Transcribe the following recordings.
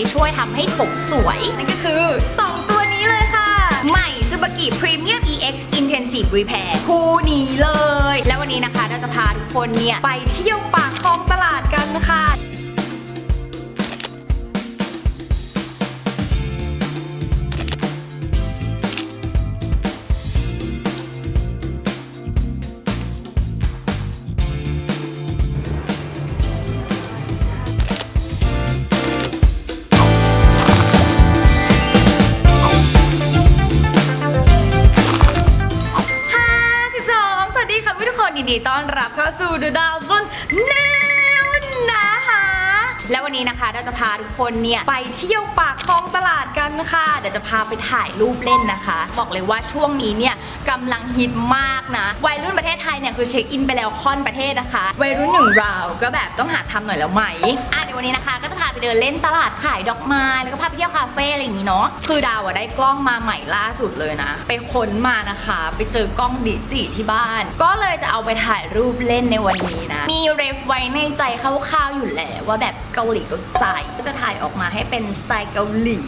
ที่ช่วยทำให้ผมสวย นั่นก็คือ 2 ตัวนี้เลยค่ะ ใหม่ซูบากิพรีเมียม EX Intensive Repair คู่นี้เลย แล้ววันนี้นะคะเราจะพาทุกคนเนี่ยไปเที่ยวปากคลองตลาดกันค่ะ ดีต้อนรับเข้าสู่ดูดาวซนแนวนะคะแล้ววันนี้นะคะเราจะพาทุกคนเนี่ยไปเที่ยวปากคลองตลาดกันค่ะ เดี๋ยวจะพาไปถ่ายรูปเล่นนะคะ บอกเลยว่าช่วงนี้เนี่ยกำลังฮิตมากนะ วัยรุ่นประเทศไทยเนี่ยคือเช็คอินไปแล้วค่อนประเทศนะคะ วัยรุ่นหนึ่งเราก็แบบต้องหาทำหน่อยแล้วไหมอะ วันนี้นะคะก็จะพาไปเดินเล่นตลาดขายดอกไม้แล้วก็พาไปเที่ยวคาเฟ่อะไรอย่างนี้เนาะคือดาวอะได้กล้องมาใหม่ล่าสุดเลยนะไปค้นมานะคะ ไปเจอกล้องดิจิที่บ้าน ก็เลยจะเอาไปถ่ายรูปเล่นในวันนี้นะ มีเรฟไว้ในใจคร่าวๆอยู่แล้วว่าแบบเกาหลีก็ใจก็จะถ่ายออกมาให้เป็นสไตล์เกาหลี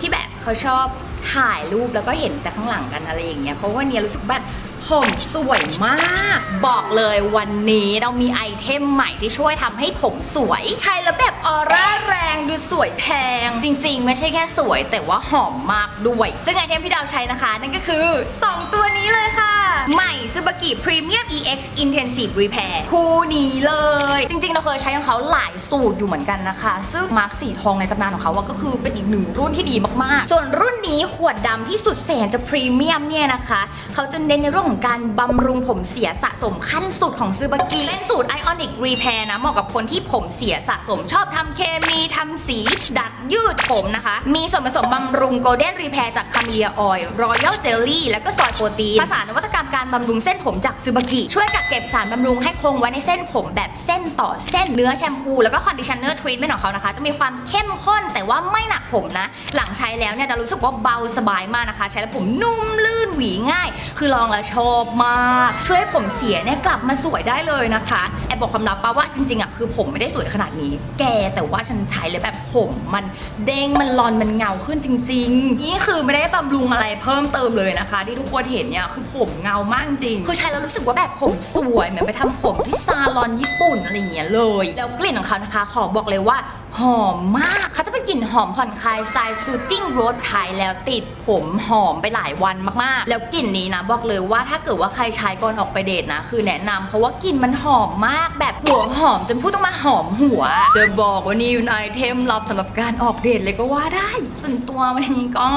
ที่แบบเขาชอบถ่ายรูปแล้วก็เห็นแต่ข้างหลังกันอะไรอย่างเงี้ยเพราะว่าเนี่ยรู้สึกแบบ ผมสวยมาก บอกเลยวันนี้เรามีไอเทมใหม่ที่ช่วยทำให้ผมสวย ใช้แล้วแบบออร่าแรงดูสวยแพง จริงๆ ไม่ใช่แค่สวยแต่ว่าหอมมากด้วย ซึ่งไอเทมที่ดาวใช้นะคะ นั่นก็คือ 2 ตัวนี้เลยค่ะ ใหม่ซูบากิ Premium EX Intensive Repair คู่นี้เลย จริงๆ เราเคยใช้ของเขาหลายสูตรอยู่เหมือนกันนะคะ ซึ่งมาร์คสีทองในตำนานของเขาอะก็คือเป็นอีกหนึ่งรุ่นที่ดีมากๆ ส่วนรุ่นนี้ขวดดำที่สุดแสนจะพรีเมียมเนี่ยนะคะ เขาจะเน้นในเรื่องของการบำรุงผมเสียสะสมขั้นสุดของซูบากิเป็นสูตร Ionic Repair นะเหมาะกับคนที่ผมเสียสะสมชอบทำเคมีทำสี ดัดยืดผมนะคะ มีส่วนผสมบำรุง Golden Repair จากคาเมเลียออยล์ Royal Jelly แล้วก็ซอยโปรตีนผสานวัตกรรมการบำรุงเส้นผมจากซูบากิช่วยกักเก็บสารบำรุงให้คงไว้ในเส้นผมแบบเส้นต่อเส้นเนื้อแชมพูแล้วก็คอนดิชเนอร์ทรีทเมนต์ของเขานะคะ จะมีความเข้มข้นแต่ว่าไม่หนักผมนะ หลังใช้แล้วเนี่ยจะรู้สึกว่าเบาสบายมากนะคะ ใช้แล้วผมนุ่มลื่น หวีง่าย คือลองแล้วชอบมาก ช่วยให้ผมเสียเนี่ยกลับมาสวยได้เลยนะคะแอบบอกความลับปะว่าจริงๆอะคือผมไม่ได้สวยขนาดนี้ แกแต่ว่าฉันใช้แล้วแบบผมมันเด้งมันรอนมันเงาขึ้นจริง ๆ นี่คือไม่ได้บำรุงอะไรเพิ่มเติมเลยนะคะ ที่ทุกคนเห็นเนี่ยคือผมเงามากจริงคือใช้แล้วรู้สึกว่าแบบผมสวยเหมือนไปทำผมที่ซาลอนญี่ปุ่นอะไรเงี้ยเลย แล้วกลิ่นของเขานะคะ ขอบอกเลยว่า หอมมากเขาจะเป็นกลิ่นหอมผ่อนคลายสไตล์ซูติ้งโรสใช้แล้วติดผมหอมไปหลายวันมากๆ แล้วกลิ่นนี้นะบอกเลยว่าถ้าเกิดว่าใครใช้ก่อนออกไปเดทนะ คือแนะนำเพราะว่ากลิ่นมันหอมมากแบบหัวหอมจนพูดต้องมาหอมหัวจะบอกว่านี่เป็นไอเทมลับสำหรับการออกเดทเลยก็ว่าได้ ส่วนตัววันนี้ก็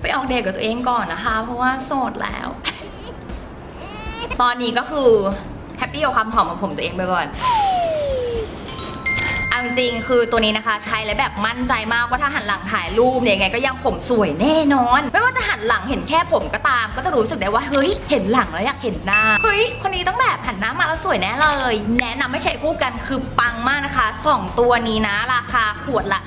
ไปออกเดทกับตัวเองก่อนนะคะ เพราะว่าโสดแล้ว ตอนนี้ก็คือแฮปปี้กับความหอมของผมตัวเองไปก่อน เอาจริงๆคือตัวนี้นะคะ ใช้แล้วแบบมั่นใจมากว่าถ้าหันหลังถ่ายรูปเนี่ยยังไงก็ยังผมสวยแน่นอน ไม่ว่าจะหันหลังเห็นแค่ผมก็ตาม ก็จะรู้สึกได้ว่าเฮ้ยเห็นหลังแล้วอยากเห็นหน้าเฮ้ยคนนี้ต้องแบบหันหน้ามาแล้วสวยแน่เลย แนะนำไม่ใช้คู่กันคือปังมากนะคะสองตัวนี้นะราคาขวดละ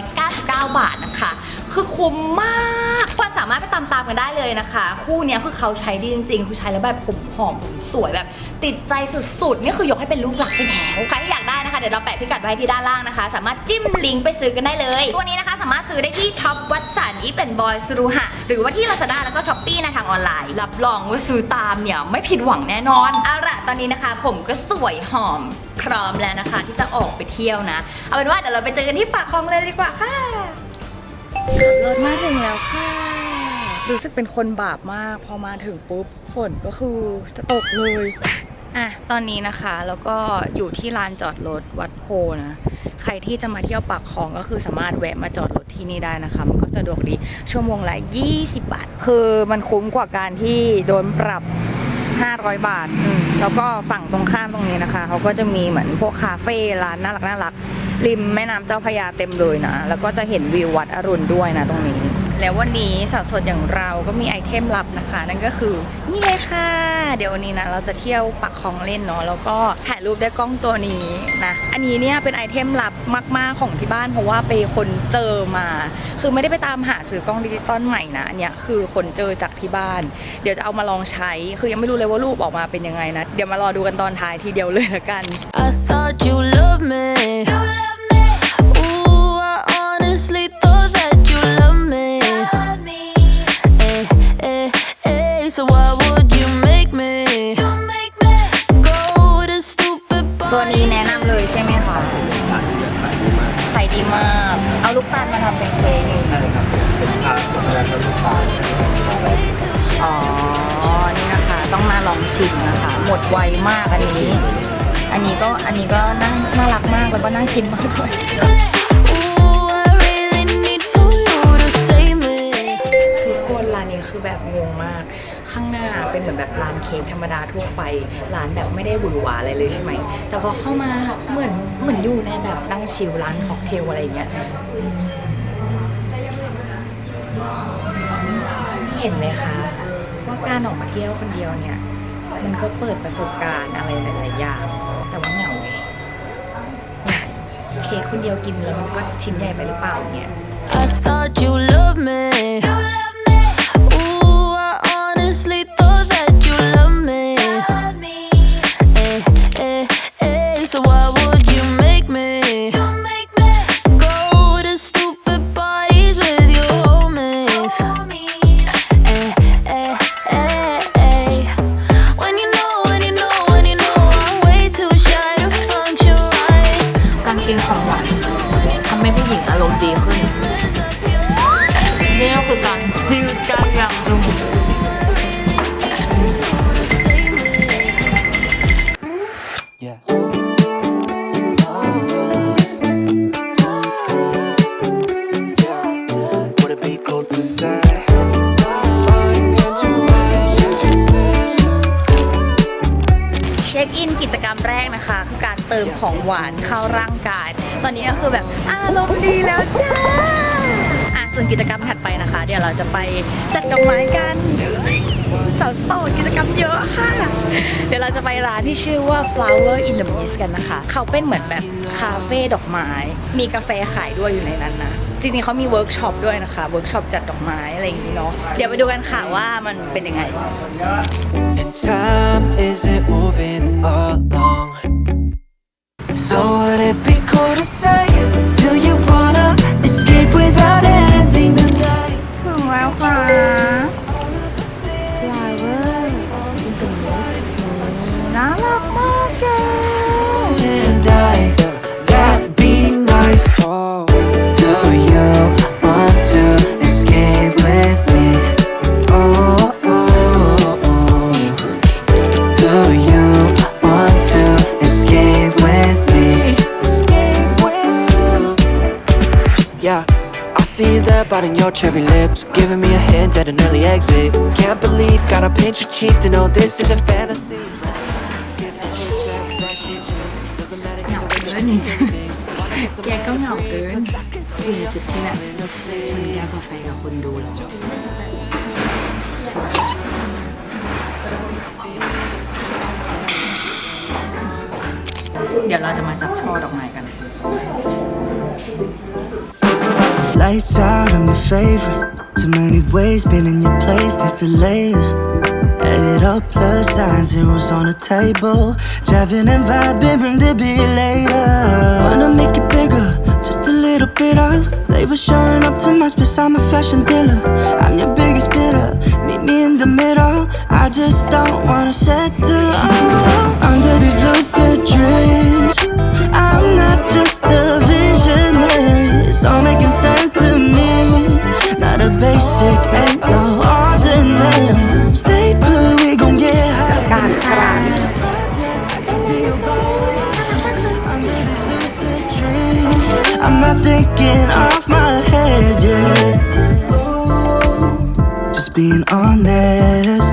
399 บาทนะคะ คือคุ้มมากคนสามารถไปตามๆกันได้เลยนะคะ คู่เนี้ยคือเขาใช้ดีจริงๆคือใช้แล้วแบบผมหอมผมสวยแบบ ติดใจสุดๆ นี่คือยกให้เป็นลูกหลักไปแล้วใครที่อยากได้นะคะเดี๋ยวเราแปะพิกัดไว้ที่ด้านล่างนะคะ สามารถจิ้มลิงก์ไปซื้อกันได้เลย ตัวนี้นะคะสามารถซื้อได้ที่ท็อปวัตสันอีเป็นบอยสุรุหะหรือว่าที่ Lazada แล้วก็ s h อ p e e นะทางออนไลน์ รับรองว่าซื้อตามเนี่ยไม่ผิดหวังแน่นอนเอาละตอนนี้นะคะ ผมก็สวยหอมพร้อมแล้วนะคะ ที่จะออกไปเที่ยวนะ เอาเป็นว่าเดี๋ยวเราไปเจอกันที่ปากคลองเลยดีกว่าค่ะ รถมาถึงแล้วค่ะ รู้สึกเป็นคนบาปมาก พอมาถึงปุ๊บฝนก็คือจะตกเลยอะตอนนี้นะคะแล้วก็อยู่ที่ลานจอดรถวัดโพนะ ใครที่จะมาเที่ยวปากคลองก็คือสามารถแวะมาจอดรถที่นี่ได้นะคะ มันก็สะดวกดีชั่วโมงละ 20 บาท คือมันคุ้มกว่าการที่โดนปรับ 500 บาทอืมแล้วก็ฝั่งตรงข้ามตรงนี้นะคะ เขาก็จะมีเหมือนพวกคาเฟ่ร้านน่ารักน่ารัก ริมแม่น้ำเจ้าพระยาเต็มเลยนะ แล้วก็จะเห็นวิววัดอรุณด้วยนะตรงนี้ แล้ววันนี้สาวสดอย่างเราก็มีไอเทมลับนะคะ นั่นก็คือนี่เลยค่ะ เดี๋ยววันนี้นะเราจะเที่ยวปักคลองเล่นเนาะแล้วก็ถ่ายรูปด้วยกล้องตัวนี้นะอันนี้เนี่ยเป็นไอเทมลับมาก ๆของที่บ้านเพราะว่าไปคนเจอมา คือไม่ได้ไปตามหาซื้อกล้องดิจิตอลใหม่นะอันเนี่ยคือคนเจอจากที่บ้าน เดี๋ยวจะเอามาลองใช้ คือยังไม่รู้เลยว่ารูปออกมาเป็นยังไงนะเดี๋ยวมารอดูกันตอนท้ายทีเดียวเลยละกัน I thought you loved me. Ooh, I honestly so why would you make me ตัวนี้แนะนำเลยใช่ไหมคะขายดีมาก เอาลูกตาลมาทำเป็นเค้กใช่ครับเป็นทาเวลาทำลูกตาลอ๋อ นี่นะคะ ต้องมาลองชิมนะคะ หมดไวมากอันนี้ อันนี้ก็ อันนี้ก็น่าน่ารักมาก แล้วก็น่ากินมากเลยทุกคนร้านนี้คือแบบงงมาก ข้างหน้าเป็นเหมือนแบบร้านเค้กธรรมดาทั่วไปร้านแบบไม่ได้หวือหวาอะไรเลยใช่ไหม แต่พอเข้ามาเหมือนเหมือนอยู่ในแบบนั่งชิลร้านค็อกเทลอะไรอย่างเงี้ยอืมเห็นไหมคะว่าการออกมาเที่ยวคนเดียวเนี่ย มันก็เปิดประสบการณ์อะไรหลายๆอย่าง แต่ว่าเหงาไงเนี่ยเค้กคนเดียวกินแล้วมันก็ชิ้นใหญ่ไปหรือเปล่าเนี่ย I thought you loved me. Ooh, มของหวานเข้าร่างกาย ตอนนี้ก็คือแบบอารมณ์ดีแล้วจ้าอะส่วนกิจกรรมถัดไปนะคะ เดี๋ยวเราจะไปจัดดอกไม้กันสาวโสดกิจกรรมเยอะค่ะ เดี๋ยวเราจะไปร้านที่ชื่อว่า Flower in the Mist กันนะคะ เขาเป็นเหมือนแบบคาเฟ่ดอกไม้ มีกาแฟขายด้วยอยู่ในนั้นนะจริงๆเขามีเวิร์กช็อปด้วยนะคะ เวิร์กช็อปจัดดอกไม้อะไรอย่างนี้เนาะ เดี๋ยวไปดูกันค่ะว่ามันเป็นยังไง And time isn't moving along. So would it be cool to your cherry lips, giving me a hint at an early exit. Can't believe, gotta pinch your cheek to know this isn't fantasy. Skip the chit chat, 'cause that shit doesn't matter either way, just make everything. แกก็เหงาเกินอยู่จุดที่แบบชนแ Lights out, I'm your favorite. Too many ways, been in your place, there's delays. Added up plus sign, zeros on the table. Driving and vibing, bring the beat later. Wanna make it bigger, just a little bit of flavor showing up to my space. I'm a fashion dealer. I'm your biggest bidder. Meet me in the middle. I just don't wanna settle under these lucid dreams. I'm not just a visionary. It's all making sense basic, ain't no ordinary. Stay put, we gon' get high. I can be your boy. Under these lucid dreams, I'm not thinking off my head yet. Just being honest,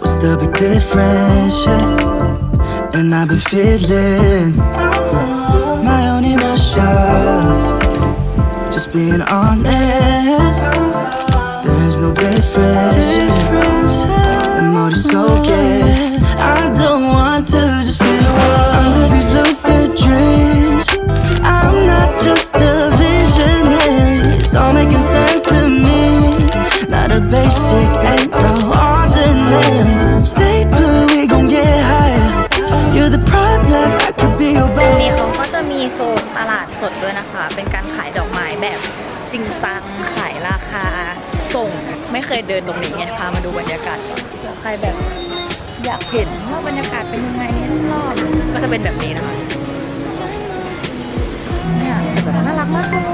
what's the big difference? yeah. And I've been feeling my own inner. Just being honest. There's no difference. Soak it. I don't want to just นตรงนี้ไงพามาดูบรรยากาศก่อนเผื่อใครแบบอยากเห็นว่าบรรยากาศเป็นยังไงรอบก็จะเป็นแบบนี้นะคะเนี่ยกมากเลย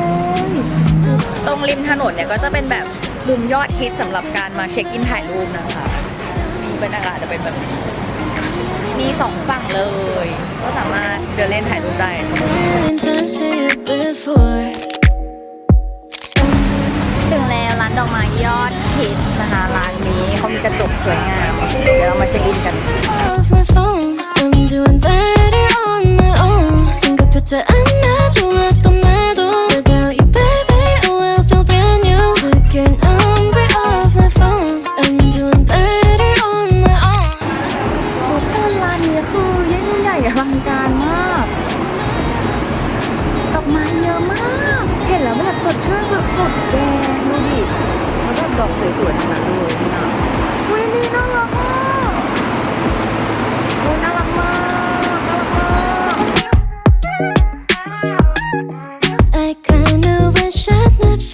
ตรงริมถนนเนี่ยก็จะเป็นแบบมุมยอดฮิตสำหรับการมาเช็คอินถ่ายรูปนะคะมีบรรยากาศจะเป็นแบบนี้มีสองฝั่งเลย ก็สามารถเดินเล่นถ่ายรูปได้ million times to you before. ถึงแล้วร้านดอกไม้ยอดฮิต นะคะร้านนี้เขามีกระจกสวยงาม เดี๋ยวเรามาเช็คอินกัน Off my phone, I'm doing better on my own. 생각조차 안 나좋았던 나 나.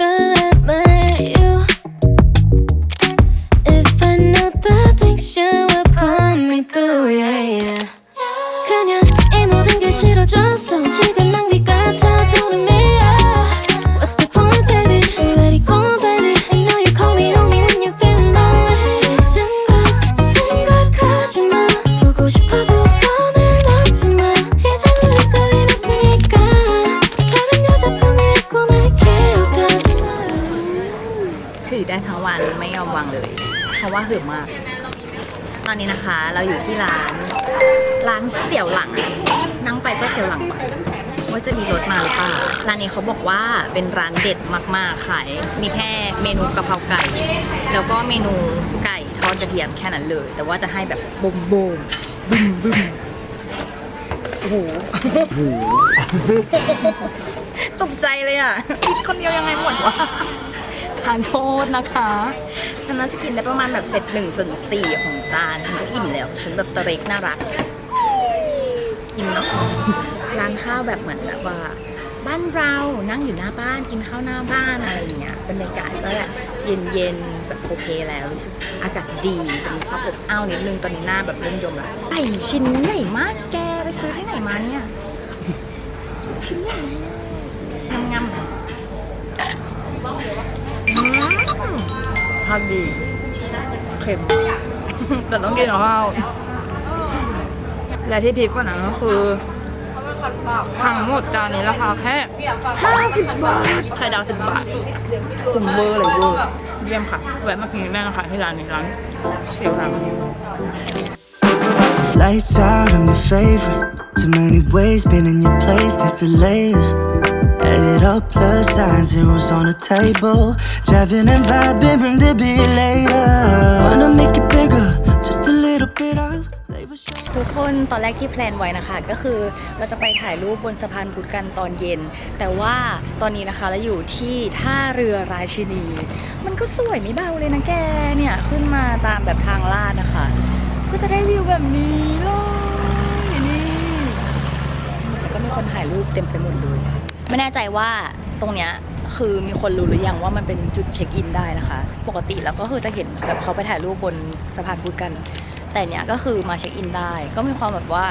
But. ได้ทั้งวันไม่ยอมวางเลย เพราะว่าหึมมาก ตอนนี้นะคะเราอยู่ที่ร้าน ร้านเสี่ยวหลังนั่งไปก็เสี่ยวหลังไปว่าจะมีรถมาหรือเปล่า ร้านนี้เขาบอกว่าเป็นร้านเด็ดมากๆ ขาย มีแค่เมนูกะเพราไก่ แล้วก็เมนูไก่ทอดกระเทียมแค่นั้นเลย แต่ว่าจะให้แบบบมบมบึ้มบึ้มโอ้โหตกใจเลยอะคิดคนเดียวยังไงหมดวะ ทานโทษนะคะฉันน่าจะกินได้ประมาณแบบเซตหนึ่งส่วนสี่ของจานฉันก็อิ่มแล้ว ฉันแบบตะเรกน่ารัก กินเนาะร้านข้าวแบบเหมือนแบบว่า บ้านเรานั่งอยู่หน้าบ้านกินข้าวหน้าบ้านอะไรอย่างเงี้ยบรรยากาศก็แบบเย็นๆแบบโอเคแล้วรู้สึกอากาศดีเป็นความอบอ้าวนิดนึงตอนนี้หน้าแบบเริ่มยมแล้วไก่ชิ้นใหญ่มากแกไปซื้อที่ไหนมาเนี่ยชิ้นใหญ่มากงำๆานดีเค็ม แต่ต้องกินกับข้าวและที่พีคกว่านั้นก็คือทั้งหมดจานนี้ราคาแค่ 50 บาทไข่ดาว 10 บาทคุ้มเวอร์เลยเวอร์เยี่ยมค่ะ แวะมากินได้นะคะที่ร้านนี้ร้านเสียวหลัง Lights out, I'm your favorite. Too many ways, been in your place, there's delays. Add it up, plus signs, zeros on the table. Driving and vibing, bring the beat later. Wanna make it bigger, just a little bit of ทุกคนตอนแรกที่แพลนไว้นะคะ ก็คือเราจะไปถ่ายรูปบนสะพานพุทธกันตอนเย็น แต่ว่าตอนนี้นะคะเราอยู่ที่ท่าเรือราชินี มันก็สวยไม่เบาเลยนะแกเนี่ย ขึ้นมาตามแบบทางลาดนะคะ ก็จะได้วิวแบบนี้เลยนี่แล้วก็มีคนถ่ายรูปเต็มไปหมดเลย ไม่แน่ใจว่าตรงเนี้ยคือมีคนรู้หรือยังว่ามันเป็นจุดเช็คอินได้นะคะ ปกติแล้วก็คือจะเห็นแบบเขาไปถ่ายรูปบนสะพานพุทธกัน แต่เนี้ยก็คือมาเช็คอินได้ ก็มีความแบบว่า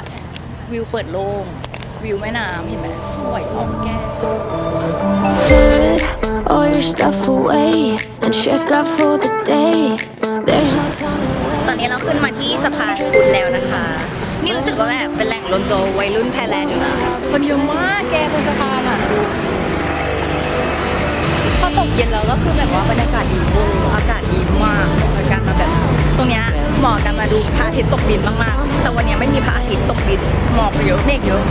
วิวเปิดโล่งวิวแม่น้ำเห็นไหมสวยออกแก้ Put all your stuff away and check out for the day. There's no time to ตอนนี้เราขึ้นมาที่สะพานพุทธแล้วนะคะ นี่รู้สึกว่าแบบเป็นแหล่งรวมตัววัยรุ่นไทยแลนด์อยู่นะ คนเยอะมากแกบนสะพานอะดูพอตกเย็นแล้วก็คือแบบว่าบรรยากาศดีเวอร์อากาศดีมากเหมือนกันมาแบบตรงเนี้ยเหมาะกันมาดูพระอาทิตย์ตกดินมากๆ แต่วันเนี้ยไม่มีพระอาทิตย์ตกดินหมอกเยอะเมฆเยอะ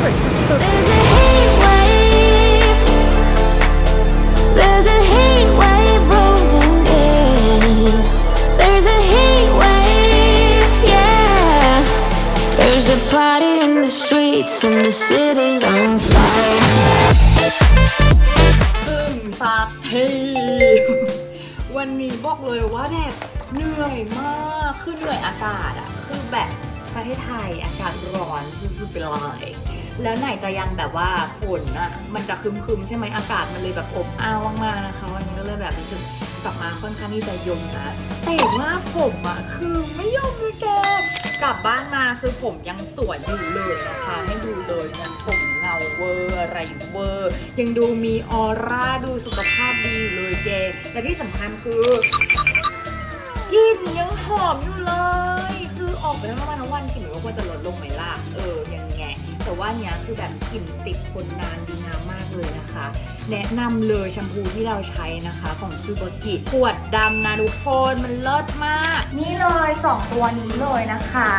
สวยสุด streets and the city's on fire. ซึ่งสักทีวันนี้บอกเลยว่าแดดเหนื่อยมากคือเหนื่อยอากาศอะคือแบบประเทศไทยอากาศร้อนสุดๆไปเลยแล้วไหนจะยังแบบว่าฝนอะมันจะคึมๆใช่ไหมอากาศมันเลยแบบอบอ้าวมากๆนะคะ วันนี้ก็เลยแบบรู้สึก กลับมาค่อนข้างที่จะยมนะแต่ว่าผมอะคือไม่ยมเลยแกกลับบ้านมาคือผมยังสวยอยู่เลยนะคะให้ดูเลยนะผมเงาเวอร์อะไรเวอร์ ยังดูมีออร่าดูสุขภาพดีอยู่เลยแกและที่สำคัญคือกลิ่นยังหอมอยู่เลย คือออกไปทั้งวันทั้งวันกลิ่นมันก็ควรจะลดลงไหมล่ะเออยัง แต่ว่าเนี้ยคือแบบกลิ่นติดทนนานดีงามมากเลยนะคะ แนะนำเลยแชมพูที่เราใช้นะคะของซูเปอร์กิขวดดำนะทุกคนมันเลิศมาก นี่เลย 2 ตัวนี้เลยนะคะ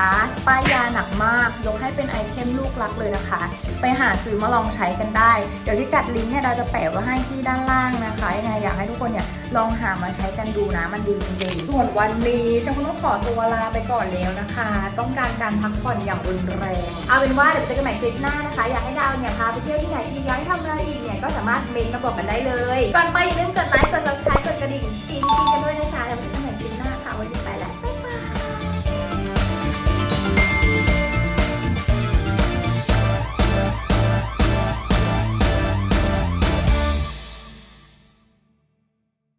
ป้ายยาหนักมาก ยกให้เป็นไอเทมลูกรักเลยนะคะ ไปหาซื้อมาลองใช้กันได้ เดี๋ยวที่กัดลิงก์เนี่ยเราจะแปะไว้ให้ที่ด้านล่างนะคะยังไงอยากให้ทุก คนเนี่ยลองหามาใช้กันดูนะมันดีจริงๆส่วนวันนี้ฉันคงต้องขอตัวลาไปก่อนแล้วนะคะ ต้องการการพักผ่อนอย่างรุนแรงเอาเป็นว่าเดี๋ยวเจอกันใหม่คลิปหน้านะคะ อยากให้ดาวเนี่ยพาไปเที่ยวที่ไหนอีกอยากให้ทำอะไรอีกเนี่ยก็สามารถเมนต์มาบอกกันได้เลยก่อนไปอย่าลืมกดไลค์กด subscribe กดกระดิ่งกิ๊งๆกันด้วยนะจ๊ะ